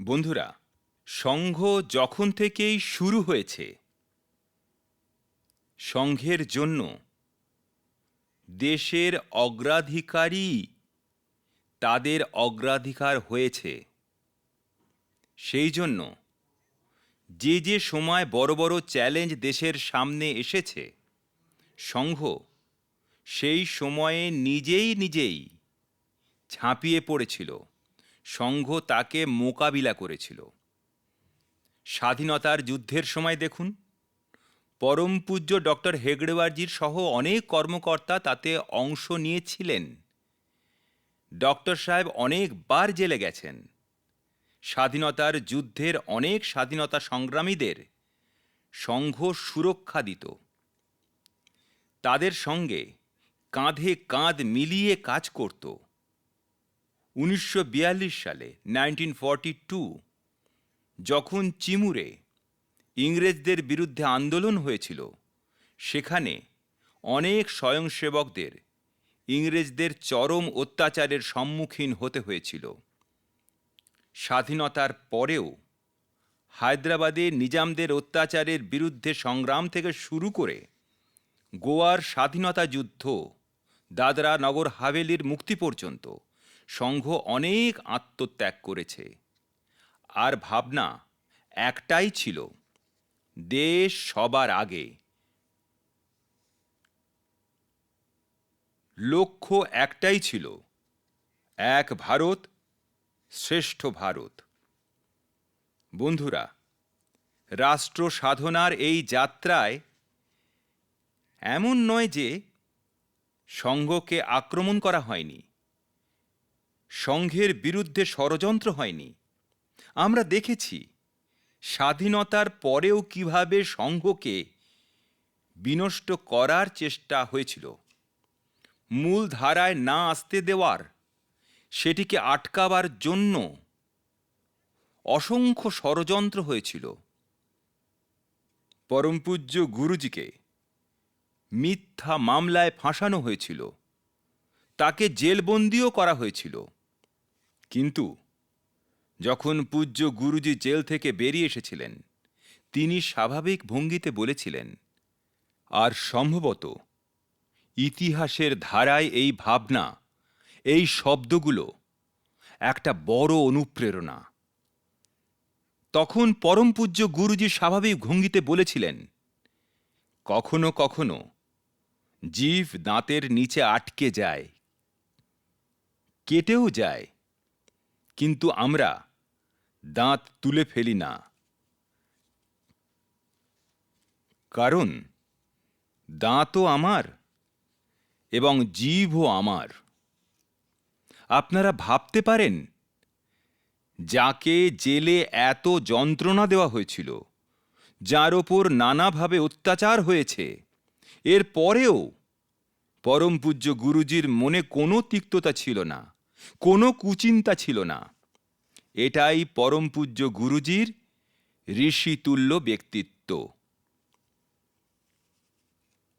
বন্ধুরা, সংঘ যখন থেকেই শুরু হয়েছে, সংঘের জন্য দেশের অগ্রাধিকারই তাদের অগ্রাধিকার হয়েছে। সেই জন্য যে যে সময় বড় বড় চ্যালেঞ্জ দেশের সামনে এসেছে, সংঘ সেই সময়ে নিজেই নিজেই ঝাঁপিয়ে পড়েছিল। সংঘ তাকে মোকাবিলা করেছিল। স্বাধীনতার যুদ্ধের সময় দেখুন, পরম পূজ্য ডক্টর হেগড়েওয়ারজির সহ অনেক কর্মকর্তা তাতে অংশ নিয়েছিলেন। ডক্টর সাহেব অনেকবার জেলে গেছেন। স্বাধীনতার যুদ্ধের অনেক স্বাধীনতা সংগ্রামীদের সংঘ সুরক্ষা দিত তাদের সঙ্গে কাঁধে কাঁধ মিলিয়ে কাজ করত। উনিশশো বিয়াল্লিশ সালে নাইনটিন যখন চিমুরে ইংরেজদের বিরুদ্ধে আন্দোলন হয়েছিল, সেখানে অনেক স্বয়ংসেবকদের ইংরেজদের চরম অত্যাচারের সম্মুখীন হতে হয়েছিল। স্বাধীনতার পরেও হায়দ্রাবাদে নিজামদের অত্যাচারের বিরুদ্ধে সংগ্রাম থেকে শুরু করে গোয়ার স্বাধীনতা যুদ্ধ দাদরা নগর হাভেলির মুক্তি পর্যন্ত সংঘ অনেক আত্মত্যাগ করেছে। আর ভাবনা একটাই ছিল, দেশ সবার আগে। লক্ষ্য একটাই ছিল, এক ভারত, শ্রেষ্ঠ ভারত। বন্ধুরা, রাষ্ট্র সাধনার এই যাত্রায় এমন নয় যে সংঘকে আক্রমণ করা হয়নি। সংঘের বিরুদ্ধে ষড়যন্ত্র হয়নি। আমরা দেখেছি স্বাধীনতার পরেও কীভাবে সংঘকে বিনষ্ট করার চেষ্টা হয়েছিল। মূল ধারায় না আসতে দেওয়ার, সেটিকে আটকাবার জন্য অসংখ্য ষড়যন্ত্র হয়েছিল। পরমপূজ্য গুরুজিকে মিথ্যা মামলায় ফাঁসানো হয়েছিল। তাকে জেলবন্দিও করা হয়েছিল। কিন্তু যখন পূজ্য গুরুজি জেল থেকে বেরিয়ে এসেছিলেন, তিনি স্বাভাবিক ভঙ্গিতে বলেছিলেন, আর সম্ভবত ইতিহাসের ধারায় এই ভাবনা, এই শব্দগুলো একটা বড় অনুপ্রেরণা। তখন পরম পূজ্য গুরুজি স্বাভাবিক ভঙ্গিতে বলেছিলেন, কখনো কখনো জীব দাঁতের নিচে আটকে যায় কেটেও যায়। কিন্তু আমরা দাঁত তুলে ফেলি না। কারণ দাঁতও আমার এবং জীবও আমার। আপনারা ভাবতে পারেন, যাকে জেলে এত যন্ত্রণা দেওয়া হয়েছিল, যার ওপর নানাভাবে অত্যাচার হয়েছে, এর পরেও পরম পূজ্য গুরুজির মনে কোনো তিক্ততা ছিল না, কোনো কুচিন্তা ছিল না। এটাই পরম পূজ্য গুরুজির ঋষিতুল্য ব্যক্তিত্ব।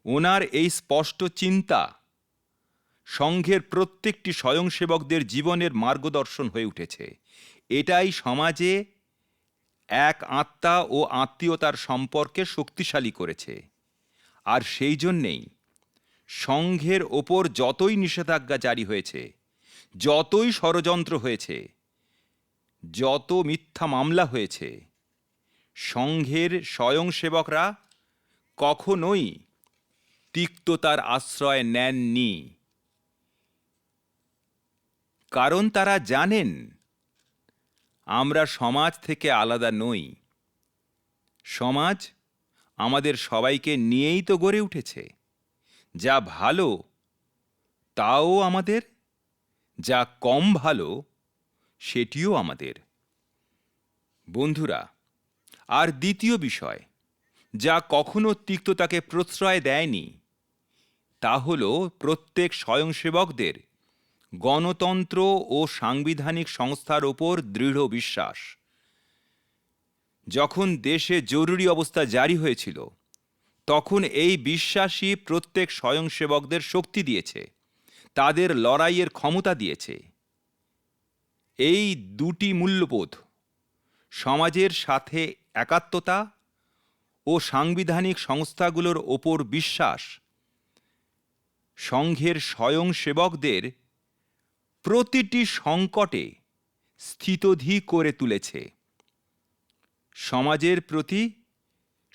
ওনার এই স্পষ্ট চিন্তা সংঘের প্রত্যেকটি স্বয়ংসেবকদের জীবনের মার্গদর্শন হয়ে উঠেছে। এটাই সমাজে এক আত্মা ও আত্মীয়তার সম্পর্কে শক্তিশালী করেছে। আর সেই জন্যেই সংঘের ওপর যতই নিষেধাজ্ঞা জারি হয়েছে, যতই ষড়যন্ত্র হয়েছে, যত মিথ্যা মামলা হয়েছে, সংঘের স্বয়ংসেবকরা কখনোই তিক্ততার আশ্রয় নেননি। কারণ তারা জানেন, আমরা সমাজ থেকে আলাদা নই। সমাজ আমাদের সবাইকে নিয়েই তো গড়ে উঠেছে। যা ভালো, তাও আমাদের, যা কম ভালো, সেটিও আমাদের। বন্ধুরা, আর দ্বিতীয় বিষয়, যা কখনো তিক্ততাকে প্রশ্রয় দেয়নি, তা হল প্রত্যেক স্বয়ংসেবকদের গণতন্ত্র ও সাংবিধানিক সংস্থার ওপর দৃঢ় বিশ্বাস। যখন দেশে জরুরি অবস্থা জারি হয়েছিল তখন এই বিশ্বাসই প্রত্যেক স্বয়ংসেবকদের শক্তি দিয়েছে, তাদের লড়াইয়ের ক্ষমতা দিয়েছে। এই দুটি মূল্যবোধ, সমাজের সাথে একাত্মতা ও সাংবিধানিক সংস্থাগুলোর ওপর বিশ্বাস, সংঘের স্বয়ংসেবকদের প্রতিটি সংকটে স্থিতধী করে তুলেছে। সমাজের প্রতি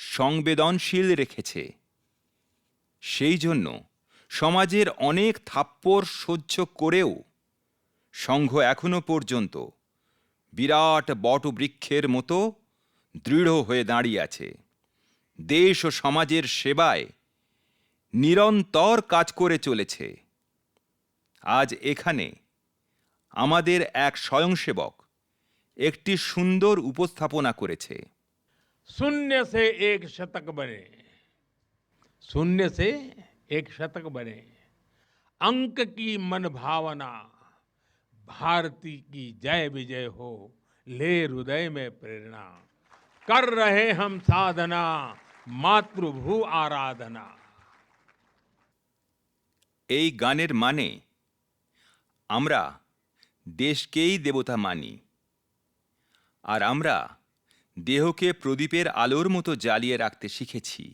সংবেদনশীল রেখেছে। সেই জন্য সমাজের অনেক থাপ্পড় সহ্য করেও সংঘ এখনও পর্যন্ত বিরাট বটবৃক্ষের মতো দৃঢ় হয়ে দাঁড়িয়ে আছে। দেশ ও সমাজের সেবায় নিরন্তর কাজ করে চলেছে। আজ এখানে আমাদের এক স্বয়ংসেবক একটি সুন্দর উপস্থাপনা করেছে। शून्य से एक शतक बने शून्य से एक शतक बने अंक की मन भावना भारती की जय विजय हो ले हृदय में प्रेरणा कर रहे हम साधना मातृभू आराधना এই গানের মানে আমরা দেশকেই দেবতা মানি আর আমরা দেহকে প্রদীপের আলোর মতো জ্বালিয়ে রাখতে শিখেছি।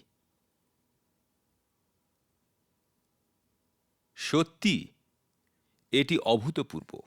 সত্যি এটি অভূতপূর্ব।